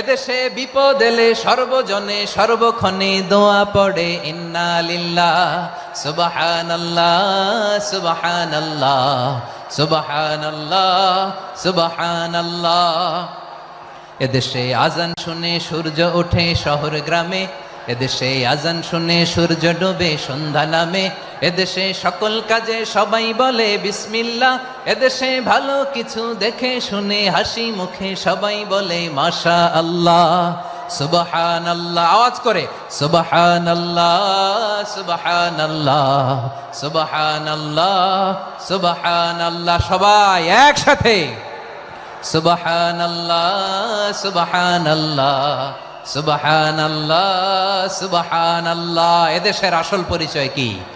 এদেশে বিপদ এলে সর্বজনে সর্বক্ষণে দোয়া পড়ে, ইন্না লিল্লাহ, সুবহানাল্লাহ সুবহানাল্লাহ সুবহানাল্লাহ সুবহানাল্লাহ। এদেশে আজান শুনে সূর্য ওঠে শহর গ্রামে, এদেশে আজান শুনে সূর্য ডোবে সন্ধ্যা নামে এদেশে সকল কাজে সবাই বলে বিসমিল্লাহ। এদেশে ভালো কিছু দেখে শুনে হাসি মুখে সবাই বলে মাশা আল্লাহ সুবহান আল্লাহ আওয়াজ করে সুবহান আল্লাহ সুবহান আল্লাহ সুবহান আল্লাহ সুবহান আল্লাহ সবাই একসাথে সুবহান আল্লাহ সুবহান আল্লাহ সুবহান আল্লাহ সুবহান আল্লাহ এদেশের আসল পরিচয় কি?